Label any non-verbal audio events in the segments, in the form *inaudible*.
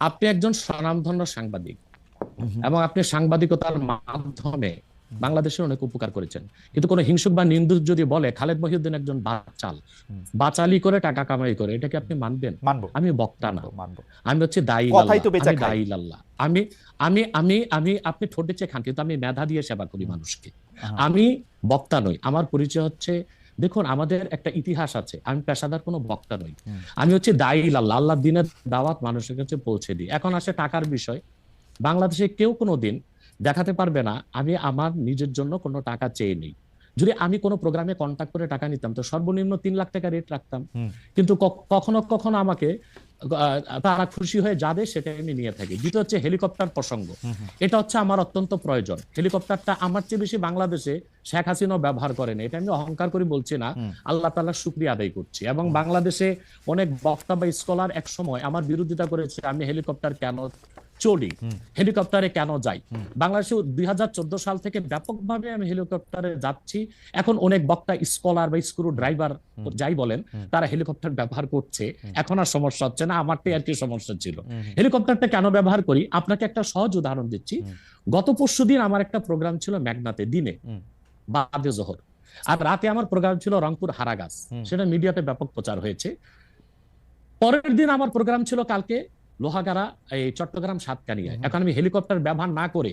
আপনি একজন স্বনামধন্য সাংবাদিক এবং আপনি সাংবাদিকতার মাধ্যমে বাংলাদেশের অনেক উপকার করেছেন। কিন্তু কোনো হিংসুক বা নিন্দুক যদি বলে খালেদ মহিউদ্দিন একজন বাচাল বাচালি করে টাকা কামাই করে এটাকে আপনি মানবেন? মানবো। আমি বক্তা না। আমি হচ্ছে দায়ী আল্লাহ আমি আমি আমি আমি আপনি ঠোঁটে চেয়ে খান কিন্তু আমি মেধা দিয়ে সেবা করি মানুষকে। আমি বক্তা নই। আমার পরিচয় হচ্ছে দেখুন আমাদের একটা ইতিহাস আছে। আমি পেশাদার কোনো বক্তা নই। আমি হচ্ছে দায়ী আল্লাহ আল্লাহ দিনের দাওয়াত মানুষের কাছে পৌঁছে দিই। এখন আসে টাকার বিষয়। বাংলাদেশে কেউ কোনো দিন দেখাতে পারবে না আমি আমার নিজের জন্য কোনো টাকা চেয়ে নেই। যদি আমি কোনো প্রোগ্রামে কন্ট্যাক্ট করে টাকা নিতাম তো সর্বনিম্ন তিন লাখ টাকা রেট রাখতাম। কিন্তু কখনো কখনো আমাকে তারা খুশি হয়ে যাবে সেটা আমি নিয়ে থাকি। দ্বিতীয় হচ্ছে হেলিকপ্টার প্রসঙ্গ। এটা হচ্ছে আমার অত্যন্ত প্রয়োজন। হেলিকপ্টারটা আমার চেয়ে বেশি বাংলাদেশে শেখ হাসিনাও ব্যবহার করেন। এটা আমি অহংকার করে বলছি না। আল্লাহ তাআলার শুক্রিয়া আদায় করছি। এবং বাংলাদেশে অনেক বক্তা বা স্কলার এক সময় আমার বিরোধিতা করেছে আমি হেলিকপ্টার কেন চলি? হেলিকপ্টারে কেন যাই? বাংলাদেশে দুই চোদ্দ সাল থেকে ব্যাপকভাবে আমি হেলিকপ্টারে যাচ্ছি। এখন অনেক বক্তা স্কলার বা স্ক্রু ড্রাইভার যাই বলেন তারা হেলিকপ্টার ব্যবহার করছে। এখন আর সমস্যা হচ্ছে না আমারটাই আর কি সমস্যা ছিল। হেলিকপ্টারটা কেন ব্যবহার করি? আপনাকে একটা সহজ উদাহরণ দিচ্ছি। গত পরশু দিন আমার একটা প্রোগ্রাম ছিল মেঘনাতে দিনে। বাদে জোহর। আর রাতে আমার প্রোগ্রাম ছিল রংপুর হারাগাছ সেটা মিডিয়াতে ব্যাপক প্রচার হয়েছে। পরের দিন আমার প্রোগ্রাম ছিল কালকে লোহাগাড়া এই চট্টগ্রাম সাতকানিয়ায়। এখন আমি হেলিকপ্টার ব্যবহার না করে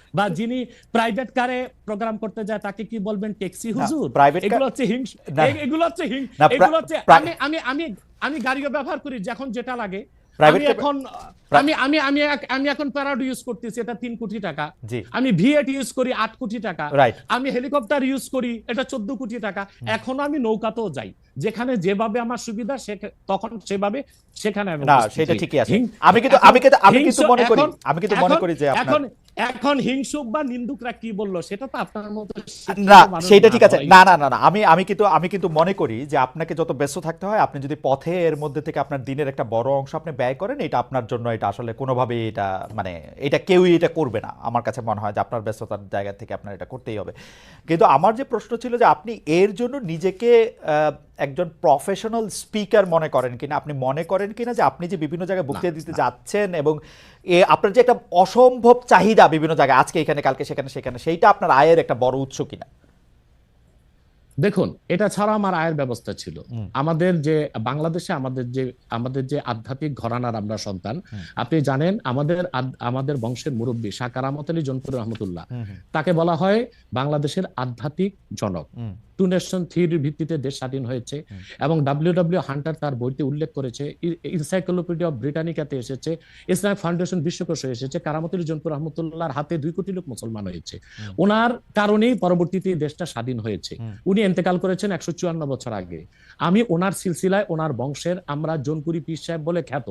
বা যিনি প্রাইভেট কারে প্রোগ্রাম করতে যায় তাকে কি বলবেন? ট্যাক্সি হুজুর? এগুলো হচ্ছে হিংস এগুলো হচ্ছে হিং না, প্রা- এগুলো হচ্ছে আমি আমি আমি আমি গাড়িও ব্যবহার করি যখন যেটা লাগে। আমি এখন আমি আমি আমি আমি এখন প্যারাডো ইউজ করতেছি এটা তিন কোটি টাকা। আমি ভিএট ইউজ করি আট কোটি টাকা। আমি হেলিকপ্টার ইউজ করি এটা চোদ্দ কোটি টাকা। এখনও আমি নৌকাতেও যাই। যেখানে যেভাবে আমার সুবিধা তখন সেভাবে সেখানে আমি না সেটা ঠিকই আছে। আমি কিন্তু আমি কিন্তু আমি কিন্তু মনে করি আমি কিন্তু মনে করি যে এখন এখন হিংসুক বা নিন্দুকরা কি বলল সেটা তো আপনার মতো না সেটা ঠিক আছে। না না না না আমি আমি কিন্তু আমি কিন্তু মনে করি যে আপনাকে যত ব্যস্ত থাকতে হয় আপনি যদি পথে এর মধ্যে থেকে আপনার দিনের একটা বড় অংশ আপনি ব্যয় করেন এটা আপনার জন্য এটা আসলে কোনোভাবে এটা মানে এটা কেউই এটা করবে না। আমার কাছে মনে হয় যে আপনার ব্যস্ততার জায়গা থেকে আপনার এটা করতেই হবে। কিন্তু আমার যে প্রশ্ন ছিল যে আপনি এর জন্য নিজেকে আহ, একজন প্রফেশনাল স্পিকার মনে করেন কিনা? আপনি মনে করেন কিনা যে আপনি যে বিভিন্ন জায়গায় বক্তৃতা দিতে যাচ্ছেন এবং এ আপনার যে একটা অসম্ভব চাহিদা বিভিন্ন জায়গায় আজকে এখানে কালকে সেখানে সেখানে সেইটা আপনার আয়ের একটা বড় উৎস কিনা? দেখুন এটা ছাড়া আমার আয়ের ব্যবস্থা ছিল। আমাদের যে বাংলাদেশে আমাদের যে আমাদের যে আধ্যাত্মিক ঘরানার আমরা সন্তান আপনি জানেন আমাদের আমাদের বংশের মুরব্বী শাহ কারামত আলী জনপুর রহমতুল্লাহ হুম হুম। তাকে বলা হয় বাংলাদেশের আধ্যাত্মিক জনক। টু নেশন থিওরির ভিত্তিতে দেশ স্বাধীন হয়েছে এবং ডাব্লিউ ডাব্লিউ হান্টার তার বইতে উল্লেখ করেছে। ইনসাইক্লোপিডিয়া অফ ব্রিটানিকাতে এসেছে। ইসলামিক ফাউন্ডেশন বিশ্বকোষে এসেছে। কারামতুল জনপুর রহমতুল্লাহর হাতে দুই কোটি লোক মুসলমান হয়েছে। ওনার কারণেই পরবর্তীতে দেশটা স্বাধীন হয়েছে। উনি এন্তেকাল করেছেন একশো চুয়ান্ন বছর আগে। আমি ওনার সিলসিলায় ওনার বংশের আমরা জনপুরি পীর সাহেব বলে খ্যাত।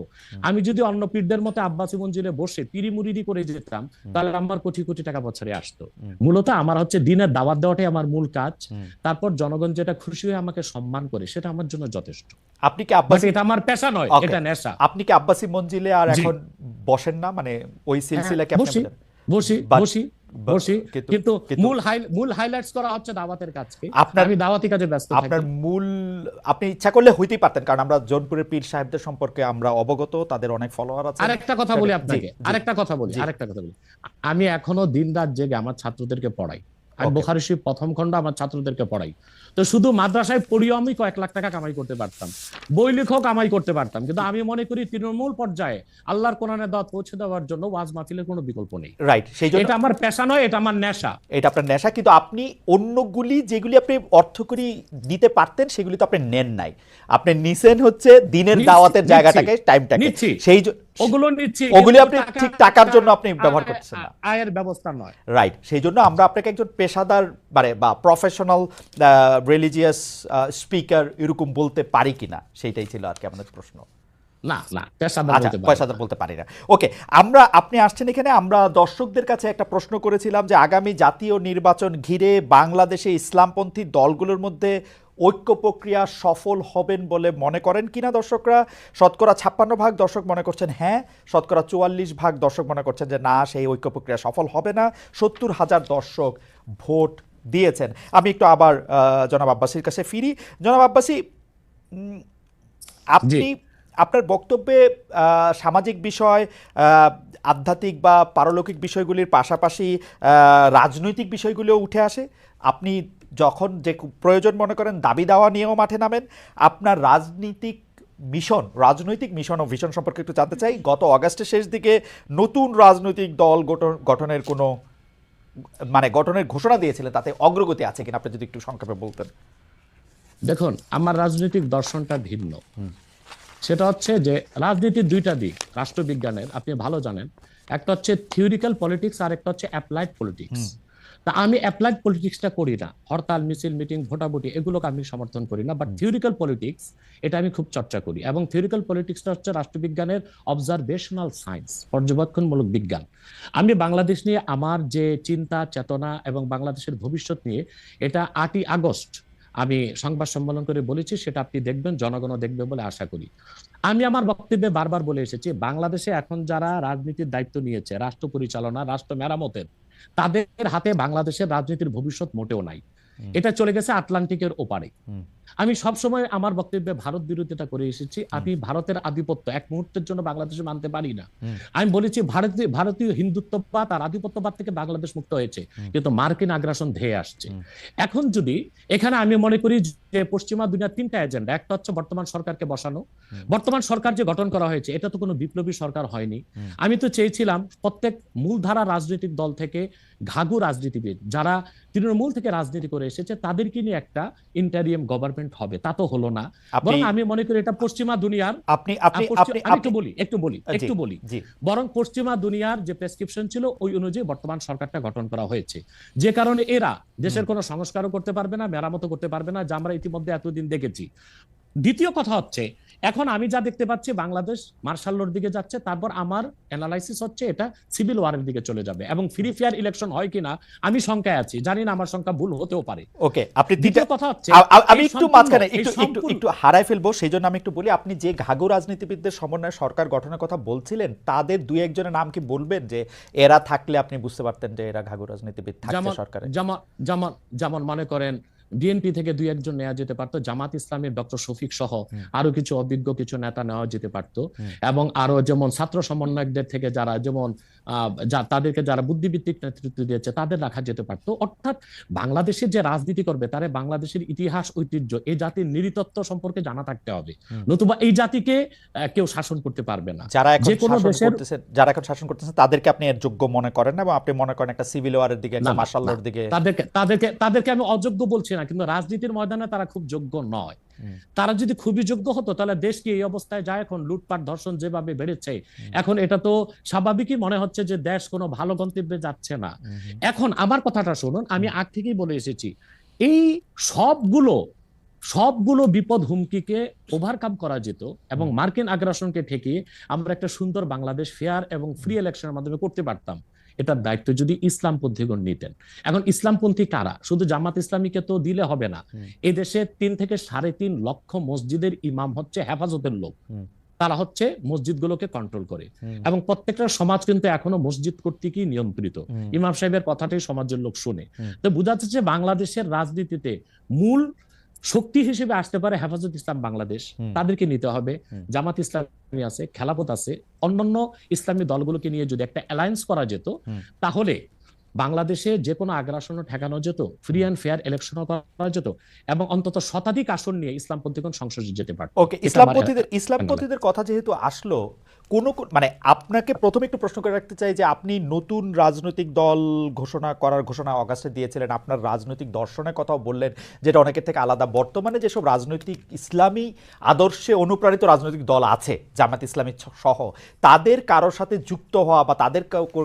আমি যদি অন্য পীরদের মতো আব্বাসী মঞ্জিলে বসে পিরি মুরিদি করে যেতাম তাহলে আমার কোটি কোটি টাকা বছরে আসতো। মূলত আমার হচ্ছে দিনের দাওয়াত দেওয়াটাই আমার মূল কাজ। তারপর জনগণ যেটা খুশি হয়ে আমাকে সম্মান করে সেটা আমার জন্য যথেষ্ট। আপনি কি আব্বাসি এটা আমার পেশা নয় এটা নেশা। আপনি কি আব্বাসি মঞ্জিলে আর এখন বসেন না? মানে ওই সিলসিলাকে আপনি বসি বসি বসি। কিন্তু- মূল মূল হাইলাইটস করা হচ্ছে দাওয়াতের কাজকে। আপনার- আমি দাওয়াতি কাজে ব্যস্ত আপনার মূল আপনি ইচ্ছা করলে হইতেই পারতেন কারণ আমরা জোনপুরের পীর সাহেবদের সম্পর্কে আমরা অবগত তাদের অনেক ফলোয়ার আছে। আরেকটা কথা বলি আপনাকে আরেকটা কথা বলি। আরেকটা কথা বলি। আমি এখনও দিন রাত জেগে আমার ছাত্রদেরকে পড়াই। আমি. বোখারি প্রথম খণ্ড আমার ছাত্রদেরকে পড়াই। তো শুধু মাদ্রাসায় পড়িও আমি কয়েক লাখ টাকা কামাই করতে পারতাম। বই লেখক কামাই করতে পারতাম। কিন্তু আমি মনে করি তৃণমূল পর্যায়ে আল্লাহর কোরআনের দাওয়াত পৌঁছে দেওয়ার জন্য ওয়াজ মাহফিলের কোনো বিকল্প নেই। রাইট সেই এটা আমার পেশা নয় এটা আমার নেশা। এটা আপনার নেশা কিন্তু আপনি অন্যগুলি যেগুলি আপনি অর্থ করি দিতে পারতেন সেগুলি তো আপনি নেন নাই। আপনি নিছেন হচ্ছে দিনের দাওয়াতের জায়গাটাকে টাইমটাকে। নিচ্ছি। সেই ওগুলো নিচ্ছি ওগুলি আপনি ঠিক টাকার জন্য আপনি ব্যবহার করতেছেন না। আয়ের ব্যবস্থা নয়। রাইট সেই জন্য আমরা আপনাকে একজন পেশাদার মানে বা প্রফেশনাল রিলিজিয়াস স্পিকার এরকম বলতে পারি কিনা? সেইটাই ছিল আর কি আমাদের প্রশ্ন। না না পেশাদার আচ্ছা বলতে পারি না। বলতে পারি না। ওকে আমরা আপনি আসছেন এখানে আমরা দর্শকদের কাছে একটা প্রশ্ন করেছিলাম যে আগামী জাতীয় নির্বাচন ঘিরে বাংলাদেশে ইসলামপন্থী দলগুলোর মধ্যে ঐক্য প্রক্রিয়া সফল হবেন বলে মনে করেন কিনা দর্শকরা? শতকরা ছাপ্পান্ন ভাগ দর্শক মনে করছেন হ্যাঁ। শতকরা চুয়াল্লিশ ভাগ দর্শক মনে করছেন যে না সেই ঐক্য প্রক্রিয়া সফল হবে না। সত্তর হাজার দর্শক ভোট দিয়েছেন। আমি একটু আবার জনাব আব্বাসির কাছে ফিরি। জনাব আব্বাসি আপনি আপনার বক্তব্যে সামাজিক বিষয় আধ্যাত্মিক বা পারলৌকিক বিষয়গুলির পাশাপাশি রাজনৈতিক বিষয়গুলিও উঠে আসে। আপনি যখন যে প্রয়োজন মনে করেন দাবি দাওয়া নিয়েও মাঠে নামেন। আপনার রাজনীতিক মিশন রাজনৈতিক মিশন ও ভিশন সম্পর্কে একটু জানতে চাই। গত অগাস্টের শেষ দিকে নতুন রাজনৈতিক দল গঠন গঠনের কোনো মানে গঠনের ঘোষণা দিয়েছিলেন তাতে অগ্রগতি আছে কিনা আপনি যদি একটু সংক্ষেপে বলতেন। দেখুন আমার রাজনৈতিক দর্শনটা ভিন্ন। সেটা হচ্ছে যে রাজনীতির দুইটা দিক রাষ্ট্রবিজ্ঞানের আপনি ভালো জানেন। একটা হচ্ছে থিওরিক্যাল পলিটিক্স আর একটা হচ্ছে অ্যাপ্লাইড পলিটিক্স তা আমি অ্যাপ্লাইড পলিটিক্সটা করি না। হরতাল মিছিল মিটিং ভোটাভুটি এগুলোকে আমি সমর্থন করি না। বাট থিওরিক্যাল পলিটিক্স এটা আমি খুব চর্চা করি। এবং থিওরিক্যাল পলিটিক্সটা হচ্ছে রাষ্ট্রবিজ্ঞানের অবজারভেশনাল সায়েন্স পর্যবেক্ষণমূলক বিজ্ঞান। আমি বাংলাদেশ নিয়ে আমার যে চিন্তা চেতনা এবং বাংলাদেশের ভবিষ্যৎ নিয়ে এটা আটই আগস্ট আমি সংবাদ সম্মেলন করে বলেছি সেটা আপনি দেখবেন জনগণও দেখবে বলে আশা করি। আমি আমার বক্তব্যে বারবার বলে এসেছি বাংলাদেশে এখন যারা রাজনীতির দায়িত্ব নিয়েছে রাষ্ট্র পরিচালনা রাষ্ট্র মেরামতের তাদের হাতে বাংলাদেশের রাজনীতির ভবিষ্যৎ মোটেও নাই। এটা চলে গেছে আটলান্টিকের ওপারে। আমি সবসময় আমার বক্তব্যে ভারত বিরোধিতা করে এসেছি। আমি ভারতের আধিপত্য এক মুহূর্তের জন্য বাংলাদেশে মানতে পারি না। আমি বলেছি ভারতীয় ভারতীয় হিন্দুত্ববাদ আর আধিপত্যবাদ থেকে বাংলাদেশ মুক্ত হয়েছে। কিন্তু মার্কিন আগ্রাসন ধেয়ে আসছে। এখন যদি এখানে আমি মনে করি যে পশ্চিমা দুনিয়ার তিনটা এজেন্ডা একটা হচ্ছে বর্তমান সরকারকে বসানো। বর্তমান সরকার যে গঠন করা হয়েছে এটা তো কোনো বিপ্লবী সরকার হয়নি। আমি তো চেয়েছিলাম প্রত্যেক মূলধারা রাজনৈতিক দল থেকে ঘাগু রাজনীতিবিদ যারা তৃণমূল থেকে রাজনীতি করে এসেছে তাদেরকে নিয়ে একটা ইন্টারিয়াম গভর্নমেন্ট হবে। তা তো হলো না। বরং আমি মনে করি এটা পশ্চিমা দুনিয়ার আপনি আপনি একটু বলি একটু বলি একটু বলি। বরং পশ্চিমা দুনিয়ার যে প্রেসক্রিপশন ছিল ওই অনুযায়ী বর্তমান সরকারটা গঠন করা হয়েছে। যে কারণে এরা দেশের কোনো সংস্কারও করতে পারবে না মেরামতো করতে পারবে না যা আমরা ইতিমধ্যে এতদিন দেখেছি। দ্বিতীয় কথা হচ্ছে এখন আমি যা দেখতে পাচ্ছি বাংলাদেশ মার্শাল লোর দিকে যাচ্ছে তারপর আমার অ্যানালাইসিস হচ্ছে এটা সিভিল ওয়ারের দিকে চলে যাবে এবং ফ্রি ফেয়ার ইলেকশন হয় কিনা আমি শঙ্কায় আছি। জানি না আমার সংখ্যা ভুল হতেও পারে। ওকে আপনি দ্বিতীয় কথা হচ্ছে আমি একটু মাঝখানে একটু একটু একটু হারাই ফেলব সেই জন্য আমি একটু বলি আপনি যে ঘাগু রাজনীতিবিদদের সমন্বয়ে সরকার গঠনের কথা বলছিলেন তাদের দুই একজনের নাম কি বলবেন যে এরা থাকলে আপনি বুঝতে পারতেন যে এরা ঘাগু রাজনীতিবিদ থাকছে সরকারে যেমন যেমন যেমন মনে করেন বিএনপি থেকে দুই একজন নেওয়া যেতে পারতো জামাত ইসলামের ডক্টর শফিক সহ আরও কিছু অভিজ্ঞ কিছু নেতা নেওয়া যেতে পারতো। এবং আরও যেমন ছাত্র সমন্বয়কদের থেকে যারা যেমন তাদেরকে যারা বুদ্ধিভিত্তিক নেতৃত্ব দিয়েছে তাদের রাখা যেতে পারতো। অর্থাৎ বাংলাদেশের যে রাজনীতি করবে তারা বাংলাদেশের ইতিহাস ঐতিহ্য এই জাতির নৃতত্ব সম্পর্কে জানা থাকতে হবে। নতুবা এই জাতিকে কেউ শাসন করতে পারবে না। যারা এখন যে কোনো শাসন দেশের- যারা এখন শাসন করতেছে তাদেরকে আপনি এর যোগ্য মনে করেন না এবং আপনি মনে করেন একটা সিভিল ওয়ারের দিকে একটা মার্শাল দিকে তাদেরকে তাদেরকে তাদেরকে আমি অযোগ্য বলছি না। কিন্তু রাজনীতির ময়দানে তারা খুব যোগ্য নয়। তারা যদি খুবই যোগ্য হতো তাহলে দেশ কি এই অবস্থায় যায়? এখন লুটপাট ধর্ষণ যেভাবে বেড়েছে এখন এটা তো স্বাভাবিকই মনে হচ্ছে যে দেশ কোনো ভালো গন্তব্যে যাচ্ছে না। এখন আমার কথাটা শুনুন আমি আগ থেকেই বলে এসেছি এই সবগুলো সবগুলো বিপদ হুমকিকে ওভারকাম করা যেত এবং মার্কিন আগ্রাসনকে ঠেকিয়ে আমরা একটা সুন্দর বাংলাদেশ ফেয়ার এবং ফ্রি ইলেকশনের মাধ্যমে করতে পারতাম। এটার দায়িত্ব যদি ইসলামপন্থীগণ নিতেন। এখন ইসলামপন্থী কারা? শুধু জামাত ইসলামীকে তো দিলে হবে না। হুম। এই দেশে তিন থেকে সাড়ে তিন লক্ষ মসজিদের ইমাম হচ্ছে হেফাজতের লোক। তারা হচ্ছে মসজিদগুলোকে কন্ট্রোল করে। এবং প্রত্যেকটা সমাজ কিন্তু এখনও মসজিদ কর্তৃকই নিয়ন্ত্রিত। ইমাম সাহেবের কথাটাই সমাজের লোক শুনে। তো বোঝা যাচ্ছে বাংলাদেশের রাজনীতিতে মূল শক্তি হিসেবে আসতে পারে হেফাজত ইসলাম বাংলাদেশ। তাদেরকে নিতে হবে। জামাত ইসলামী আছে খেলাপথ আছে অন্যান্য ইসলামী দলগুলোকে নিয়ে যদি একটা অ্যালায়েন্স করা যেত তাহলে বাংলাদেশে যে কোনো আগ্রাসন ঠেকানো যেত ফ্রি অ্যান্ড ফেয়ার ইলেকশনও করা যেত এবং অন্তত শতাধিক আসন নিয়ে ইসলামপন্থীগণ সংসদে যেতে পারত। ওকে ইসলামপন্থীদের ইসলামপন্থীদের কথা যেহেতু আসলো কোন মানে আপনাকে প্রথমে একটু প্রশ্ন করে রাখতে চাই যে আপনি নতুন রাজনৈতিক দল ঘোষণা করার ঘোষণা অগাস্টে দিয়েছিলেন, আপনার রাজনৈতিক দর্শনের কথাও বললেন, যেটা অনেকের থেকে আলাদা। বর্তমানে যেসব রাজনৈতিক ইসলামী আদর্শে অনুপ্রাণিত রাজনৈতিক দল আছে, জামাত ইসলামী সহ, তাদের কারোর সাথে যুক্ত হওয়া বা তাদের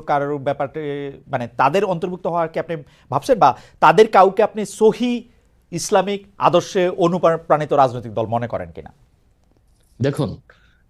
কারোর ব্যাপারে মানে তাদের অন্তর্ভুক্ত হওয়ার কি আপনি ভাবছেন? বা তাদের কাউকে আপনি সহি ইসলামিক আদর্শে অনুপ্রাণিত রাজনৈতিক দল মনে করেন কিনা? দেখুন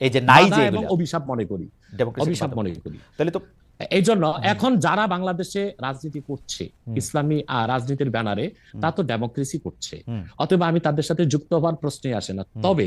এই যে নাই যে এবং অভিশাপ মনে করি। অভিশাপ মনে করি। তাহলে তো এই জন্য এখন যারা বাংলাদেশে রাজনীতি করছে ইসলামী আহ, রাজনীতির ব্যানারে তা তো ডেমোক্রেসি করছে। অথবা অতএব আমি তাদের সাথে যুক্ত হওয়ার প্রশ্নই আসে না। তবে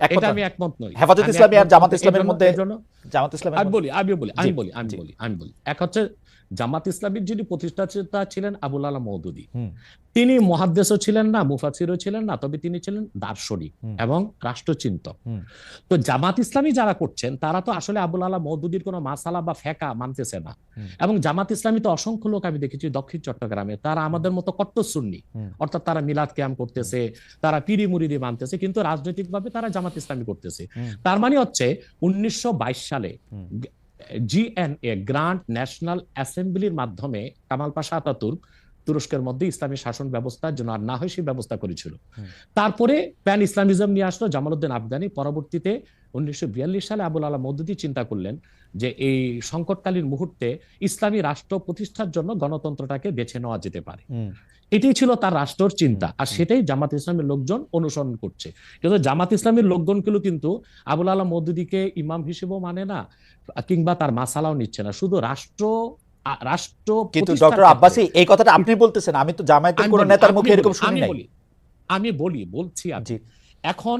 এটা আমি একমত নই। হেফাজত ইসলামী আর জামাত ইসলামের মধ্যে- জামাত ইসলামের আমি বলি আমি বলি আমি বলি আমি বলি আমি বলি। এক হচ্ছে জামাত ইসলামীর যিনি প্রতিষ্ঠাতা ছিলেন আবুল আলা মৌদুদি। তিনি মহাদ্দেশও ছিলেন না মুফাসিরও ছিলেন না তবে তিনি ছিলেন দার্শনিক। এবং রাষ্ট্রচিন্তক। তো জামাত ইসলামী যারা করছেন তারা তো আসলে আবুল আলা মৌদুদির কোনো মাসালা বা ফেকা মানতেছে না। এবং জামাত ইসলামী তো অসংখ্য লোক আমি দেখেছি দক্ষিণ চট্টগ্রামে তারা আমাদের মতো কট্টর সুন্নি। অর্থাৎ তারা মিলাদ ক্যাম্প করতেছে তারা পিড়ি মুড়িদি মানতেছে কিন্তু রাজনৈতিকভাবে তারা জামাত ইসলামী করতেছে। তার মানে হচ্ছে উনিশশো বাইশ সালে। জিএনএ গ্রান্ট ন্যাশনাল অ্যাসেম্বলির মাধ্যমে কামাল পাশা আতাতুর্ক তুরস্কের মধ্যে ইসলামী শাসন ব্যবস্থার জন্য আর না হয় সেই ব্যবস্থা করেছিল। তারপরে প্যান ইসলামিজম নিয়ে আসলো জামালউদ্দিন আফগানি। পরবর্তীতে উনিশশো বিয়াল্লিশ সালে আবুল আলা মৌদুদি চিন্তা করলেন যে এই সংকটকালীন মুহূর্তে ইসলামী রাষ্ট্র প্রতিষ্ঠার জন্য গণতন্ত্রটাকে বেছে নেওয়া যেতে পারে। এটাই ছিল তার রাষ্ট্রের চিন্তা। আর সেটাই জামাত ইসলামের লোকজন অনুসরণ করছে। কিন্তু জামাত ইসলামের লোকজনগুলো কিন্তু আবুল আলা মৌদুদিকে ইমাম হিসেবেও মানে না কিংবা তার মাসালাও নিচ্ছে না। শুধু রাষ্ট্র রাষ্ট্র কিন্তু ডক্টর আব্বাসি এই কথাটা আপনি বলতেছেন। আমি তো জামায়াতের কোনো নেতার মুখে এরকম বলি, শুনি নাই। আমি বলি বলছি আমি। এখন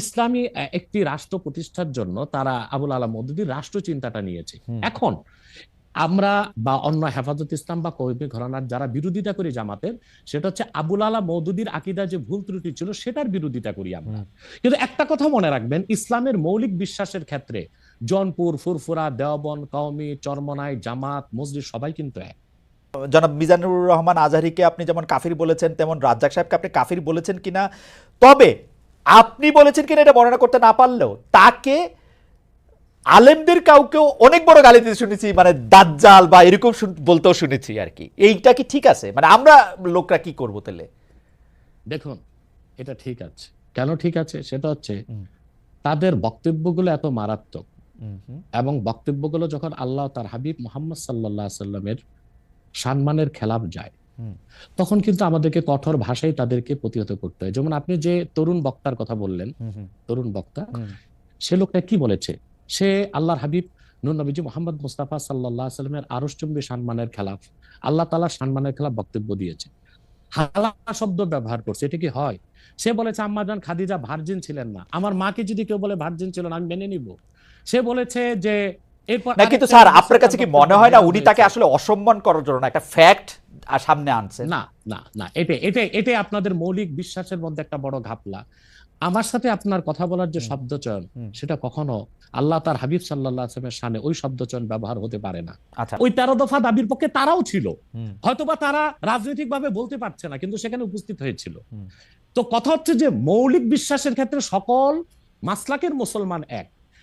ইসলামী একটি রাষ্ট্র প্রতিষ্ঠার জন্য তারা আবুল আলা মদুদির রাষ্ট্র চিন্তাটা নিয়েছে এখন আমরা বা অন্য হেফাজত ইসলাম বা কৌমি ঘরানার যারা বিরোধিতা করি জামাতের সেটা হচ্ছে আবুল আলা মৌদুদির আকিদা যে ভুল ত্রুটি ছিল সেটার বিরোধিতা করি আমরা। কিন্তু একটা কথা মনে রাখবেন ইসলামের মৌলিক বিশ্বাসের ক্ষেত্রে জনপুর ফুরফুরা দেওবন কওমি চরমনাই জামাত মসজিদ সবাই কিন্তু এক। জনাব মিজানুর রহমান আজহারিকে আপনি যেমন কাফির বলেছেন তেমন রাজ্জাক সাহেবকে আপনি কাফির বলেছেন কিনা? তবে আপনি বলেছেন কিনা এটা বর্ণনা করতে না পারলেও তাকে আলেমদের কাউকেও অনেক বড় গালি দিতে শুনেছি মানে দাজ্জাল বা এরকম বলতেও শুনেছি আর কি। এইটা কি ঠিক আছে? মানে আমরা লোকরা কি করব তাহলে? দেখুন এটা ঠিক আছে। কেন ঠিক আছে? সেটা হচ্ছে। তাদের বক্তব্যগুলো এত মারাত্মক। এবং বক্তব্যগুলো যখন আল্লাহ তার হাবিব মোহাম্মদ সাল্লাহ সাল্লামের সম্মানের খেলাফ যায়। তখন কিন্তু আমাদেরকে কঠোর ভাষায় তাদেরকে প্রতিহত করতে হয়। যেমন আপনি যে তরুণ বক্তার কথা বললেন তরুণ বক্তা সে লোকটা কি বলেছে? সে আল্লাহর হাবিব নুর নবীজি মোহাম্মদ মুস্তাফা সাল্লাহ সাল্লামের আরশচুম্বী সম্মানের খেলাফ। আল্লাহ তালা সম্মানের খেলাফ বক্তব্য দিয়েছে। হালা শব্দ ব্যবহার করছে এটা কি হয়? সে বলেছে আম্মাজান খাদিজা ভার্জিন ছিলেন না। আমার মাকে যদি কেউ বলে ভার্জিন ছিল না আমি মেনে নিব। সে বলেছে যে এরপর না কিন্তু স্যার আপনার কাছে কি মনে হয় না উনি তাকে আসলে অসম্মান করার জন্য একটা ফ্যাক্ট সামনে আনছেন না না না এটা এটা এটাই আপনাদের মৌলিক বিশ্বাসের মধ্যে একটা বড় ঘাপলা। আমার সাথে আপনার কথা বলার যে শব্দচয়ন সেটা কখনো আল্লাহ তার হাবিব সাল্লাহ আসলামের সামনে ওই শব্দচয়ন ব্যবহার হতে পারে না। আচ্ছা। ওই তেরো দফা দাবির পক্ষে তারাও ছিল। হয়তোবা তারা রাজনৈতিক ভাবে বলতে পারছে না কিন্তু সেখানে উপস্থিত হয়েছিল। তো কথা হচ্ছে যে মৌলিক বিশ্বাসের ক্ষেত্রে সকল মাসলাকের মুসলমান এক।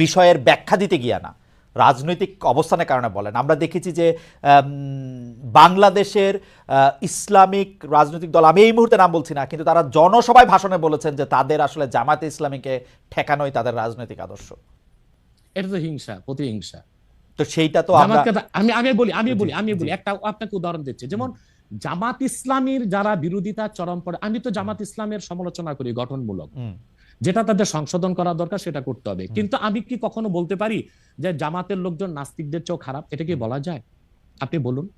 বিষয়ের ব্যাখ্যা দিতে গিয়া না। রাজনৈতিক অবস্থানের কারণে বলেন। আমরা দেখেছি যে বাংলাদেশের ইসলামিক রাজনৈতিক দল আমি এই মুহূর্তে নাম বলছি না কিন্তু তারা জনসভায় ভাষণে বলেছেন যে তাদের আসলে জামাতে ইসলামীকে ঠেকানোই তাদের রাজনৈতিক আদর্শ। এটা তো হিংসা প্রতিহিংসা। তো সেইটা তো আমি আমি বলি আমি বলি আমি বলি একটা আপনাকে উদাহরণ দিচ্ছি। যেমন জামাত ইসলামীর যারা বিরোধিতা চরম পড়ে আমি তো জামাত ইসলামের সমালোচনা করি গঠনমূলক। যেটা তাদের সংশোধন করা দরকার সেটা করতে হবে। কিন্তু আমি কি কখনো বলতে পারি যে জামাতের লোকজন নাস্তিকদের চেয়েও খারাপ? এটা কি বলা যায়? আপনি বলুন।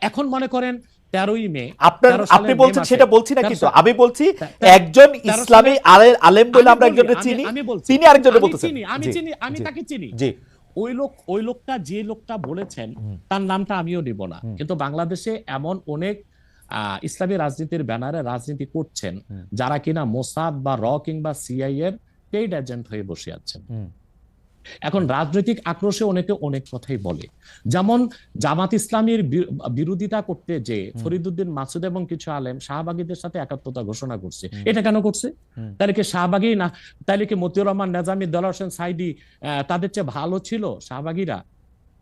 এখন মনে করেন তেরোই মে আপনার আপনি বলছেন সেটা বলছি না কিন্তু আমি বলছি একজন ইসলামী আলে- আলেম বলে আমি আমরা একজনকে চিনি তিনি আরেকজনকে বলতেছেন। চিনি আমি চিনি আমি তাকে চিনি। জি। ওই লোক ওই লোকটা যে লোকটা বলেছেন তার নামটা আমিও নিব না। কিন্তু বাংলাদেশে এমন অনেক ইসলামী রাজনীতির ব্যানারে রাজনীতি করছেন যারা কিনা মোসাদ বা র কিংবা সিআই এর পেইড এজেন্ট হয়ে বসে আছেন। এখন রাজনৈতিক আক্রোশে অনেকে অনেক কথাই বলে। যেমন জামাত ইসলামীর বিরোধিতা করতে যে ফরিদুদ্দিন মাসুদ এবং কিছু আলেম শাহবাগীদের সাথে একাত্মতা ঘোষণা করছে এটা কেন করছে? তাহলে কি শাহবাগী না তাহলে কি মতিউর রহমান নেজামি দল হোসেন সাইদি আহ, তাদের চেয়ে ভালো ছিল শাহবাগীরা?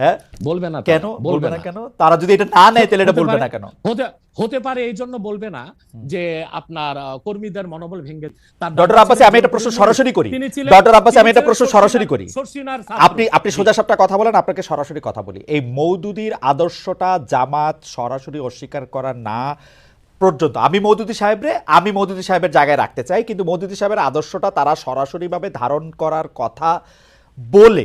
হ্যাঁ? বলবে না কেন? বলবে না কেন? তারা যদি এটা না নেয় তাহলে এটা বলবে না কেন? হতে পারে এই জন্য বলবে না যে আপনার কর্মীদের মনোবল ভেঙে তার ডক্টর আব্বাসি আমি একটা প্রশ্ন সরাসরি করি। ডক্টর আব্বাসি আমি ছিলেন প্রশ্ন সরাসরি করি। আপনি আপনি সোজা সাপটা কথা বলেন আপনাকে সরাসরি কথা বলি। এই মৌদুদির আদর্শটা জামাত সরাসরি অস্বীকার করা না পর্যন্ত। আমি মৌদুদি সাহেবরে আমি মৌদুদি সাহেবের জায়গায় রাখতে চাই কিন্তু মৌদুদি সাহেবের আদর্শটা তারা সরাসরিভাবে ধারণ করার কথা বলে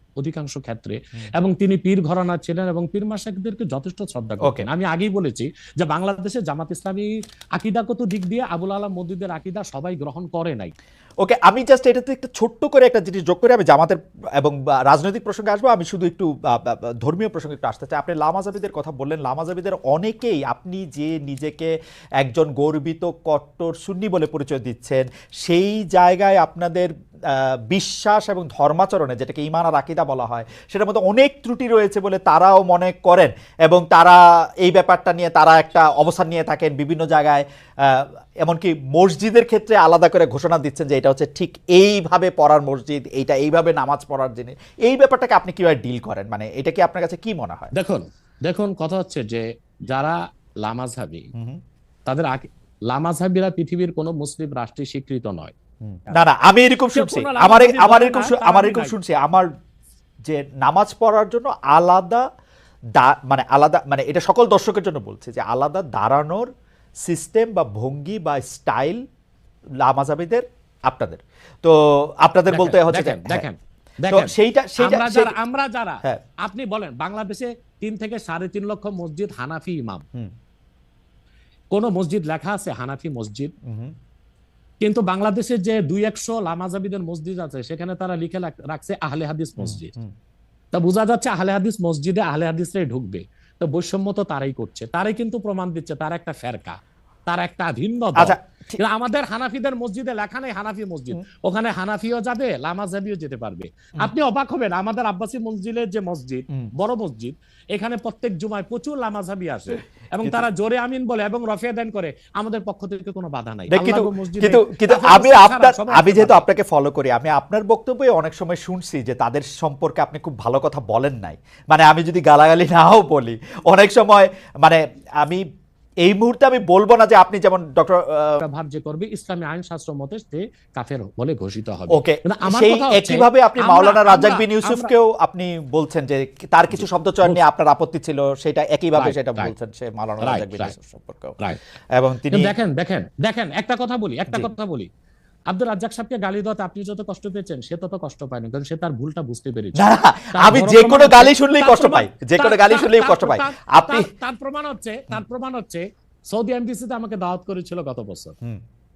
অধিকাংশ ক্ষেত্রে। এবং তিনি পীর ঘরানা ছিলেন এবং পীর মাসাকদেরকে যথেষ্ট শ্রদ্ধা করতেন আমি আগেই বলেছি যে বাংলাদেশে জামাত ইসলামী আকিদাগত দিক দিয়ে আবুল আলাম মদুদের আকিদা সবাই গ্রহণ করে নাই। ওকে আমি জাস্ট এটাতে একটু ছোট্ট করে একটা জিনিস যোগ করে আমি জামাতের এবং রাজনৈতিক প্রসঙ্গে আসব। আমি শুধু একটু ধর্মীয় প্রসঙ্গে একটু আসতে চাই। আপনি লামাজাবিদের কথা বললেন। লামাজাবিদের অনেকেই আপনি যে নিজেকে একজন গর্বিত কট্টর সুন্নি বলে পরিচয় দিচ্ছেন সেই জায়গায় আপনাদের বিশ্বাস এবং ধর্মাচরণে যেটাকে ইমান আর আকিদা বলা হয় সেটার মধ্যে অনেক ত্রুটি রয়েছে বলে তারাও মনে করেন এবং তারা এই ব্যাপারটা নিয়ে তারা একটা অবস্থান নিয়ে থাকেন বিভিন্ন জায়গায়। এমনকি মসজিদের ক্ষেত্রে আলাদা করে ঘোষণা দিচ্ছেন যে এটা হচ্ছে ঠিক এইভাবে পড়ার মসজিদ এইটা এইভাবে নামাজ পড়ার জিনিস। এই ব্যাপারটাকে আপনি কীভাবে ডিল করেন? মানে এটা কি আপনার কাছে কি মনে হয়? দেখুন দেখুন কথা হচ্ছে যে যারা হুম। তাদের লামাজহাবিরা পৃথিবীর কোনো মুসলিম রাষ্ট্রে স্বীকৃত নয়। না না আমি এরকম শুনছি। আমার আমার এরকম আমার এরকম শুনছি আমার যে নামাজ পড়ার জন্য আলাদা মানে আলাদা মানে এটা সকল দর্শকের জন্য বলছে যে আলাদা দাঁড়ানোর সিস্টেম বা ভঙ্গি বা স্টাইল লামাজাবিদের আপনাদের। তো আপনাদের বলতে দেখেন, হচ্ছে দেখেন হ্যাঁ। দেখেন সেইটা সেইটা আমরা সেই- যারা আমরা যারা হ্যাঁ। আপনি বলেন বাংলাদেশে তিন থেকে সাড়ে তিন লক্ষ মসজিদ হানাফি ইমাম। কোন মসজিদ লেখা আছে হানাফি মসজিদ? কিন্তু বাংলাদেশে যে দুই একশো লামাজাবিদের মসজিদ আছে সেখানে তারা লিখে রাখছে আহলে হাদিস মসজিদ। তা বোঝা যাচ্ছে আহলে হাদিস মসজিদে আহলে হাদিসরাই ঢুকবে। তো বৈষম্য তো তারাই করছে। তারাই কিন্তু প্রমাণ দিচ্ছে তার একটা ফেরকা। তার একটা ভিন্ন। আচ্ছা কিন্তু আমাদের হানাফিদের মসজিদে লেখা নেই হানাফি মসজিদ। ওখানে হানাফিও যাবে লামাজাবিও যেতে পারবে। আপনি অবাক হবেন আমাদের আব্বাসী মসজিদের যে মসজিদ বড় মসজিদ এখানে প্রত্যেক জুমায় প্রচুর লামাজাবি আসে। *laughs* এবং তারা জোরে আমিন বলে এবং রফিয়া দেন করে আমাদের পক্ষ থেকে কোনো বাধা নাই। কিন্তু কিন্তু আমি আপনার আমি যেহেতু আপনাকে ফলো করি আমি আপনার বক্তব্যে অনেক সময় শুনছি যে তাদের সম্পর্কে আপনি খুব ভালো কথা বলেন নাই। মানে আমি যদি গালাগালি নাও বলি অনেক সময় মানে আমি এই মুহূর্তে আমি বলব না যে আপনি যেমন ডক্টর ভাব যে করবে ইসলামী আইন শাস্ত্র মতে সে কাফের বলে ঘোষিত হবে। ওকে সেই একইভাবে আপনি মাওলানা রাজ্জাক বিন ইউসুফকেও আপনি বলছেন যে তার কিছু শব্দ চয়ন নিয়ে আপনার আপত্তি ছিল সেটা একইভাবে সেটা বলছেন সে মাওলানা রাজ্জাক বিন ইউসুফ সম্পর্কেও। এবং তিনি দেখেন দেখেন দেখেন একটা কথা বলি একটা কথা বলি। আব্দুল রাজ্জাক সাহেবকে গালি দেওয়াতে আপনি যত কষ্ট পেয়েছেন সে তত কষ্ট পায়নি কারণ সে তার ভুলটা বুঝতে পেরেছে। আমি যে কোনো গালি শুনলেই কষ্ট পাই যে কোনো গালি শুনলেই কষ্ট পাই। আপনি তার- প্রমাণ হচ্ছে তার প্রমাণ হচ্ছে সৌদি এমবিসিতে আমাকে দাওয়াত করেছিল গত বছর।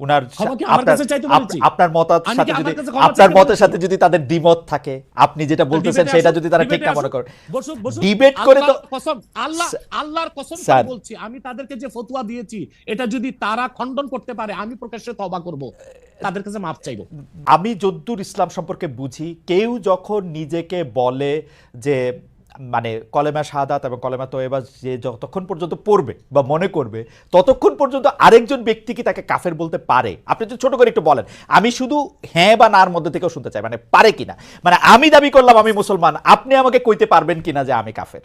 উনার আপনার মতের আমি কি সাথে যদি আপনার মতের সাথে যদি তাদের দ্বিমত থাকে আপনি যেটা বলতেছেন সেটা যদি তারা ঠিক না মনে করে। বসুন বসুন। ডিবেট করে তো আল্লাহ আল্লাহর কসম বলছি আমি তাদেরকে যে ফতোয়া দিয়েছি এটা যদি তারা খণ্ডন করতে পারে আমি প্রকাশ্যে করব। তাদের কাছে মাপ চাইব। আমি যদ্দুর ইসলাম সম্পর্কে বুঝি কেউ যখন নিজেকে বলে যে মানে কলেমা শাহাদাত এবং কলেমা তোয়েবা যে যতক্ষণ পর্যন্ত পড়বে বা মনে করবে ততক্ষণ পর্যন্ত আরেকজন ব্যক্তি কি তাকে কাফের বলতে পারে? আপনি যদি ছোট করে একটু বলেন আমি শুধু হ্যাঁ বা নার মধ্যে থেকেও শুনতে চাই মানে পারে কিনা? মানে আমি দাবি করলাম আমি মুসলমান আপনি আমাকে কইতে পারবেন কিনা যে আমি কাফের?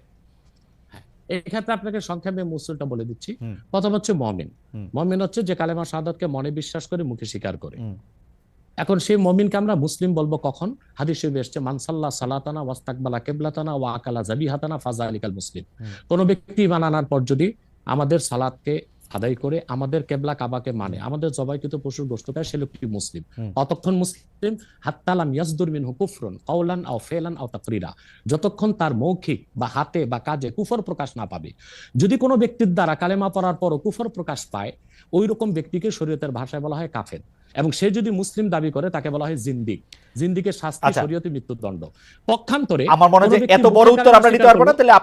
এক্ষেত্রে আপনাকে সংক্ষেপে মুসুলটা বলে দিচ্ছি। প্রথম হচ্ছে মমিন। মমিন হচ্ছে যে কালেমা শাহাদাতকে মনে বিশ্বাস করে মুখে স্বীকার করে। এখন সেই মমিনকে আমরা মুসলিম বলব কখন? হাদিস শরীফে এসছে মানসাল্লাহ সালাতানা ওয়াস্তাকবালা কেবলাতানা ওয়া আকালা জাবিহাতানা ফাজা আলিকাল মুসলিম। কোন ব্যক্তি ইমান আনার পর যদি আমাদের সালাতকে আদায় করে আমাদের কেবলা কাবাকে মানে আমাদের জবাইকৃত পশুর গোষ্ঠ খায় সে লোকটি মুসলিম। হুম। ততক্ষণ মুসলিম হাত্তালাম ইয়াসদুর মিনহু কুফরুন কাওলান আও ফেলান আও তাকরিরা। যতক্ষণ তার মৌখিক বা হাতে বা কাজে কুফর প্রকাশ না পাবে। যদি কোনো ব্যক্তির দ্বারা কালেমা পড়ার পরও কুফর প্রকাশ পায় ওই রকম ব্যক্তিকে শরীয়তের ভাষায় বলা হয় কাফের। এবং সে যদি মুসলিম দাবি করে তাকে বলা হয় জিন্দিক জিন্দিকের শাস্তি আচ্ছা। শরীয়তে মৃত্যুদণ্ড পক্ষান্তরে আমার মনে হয় এত বড় উত্তর আমরা নিতে পারব না তাহলে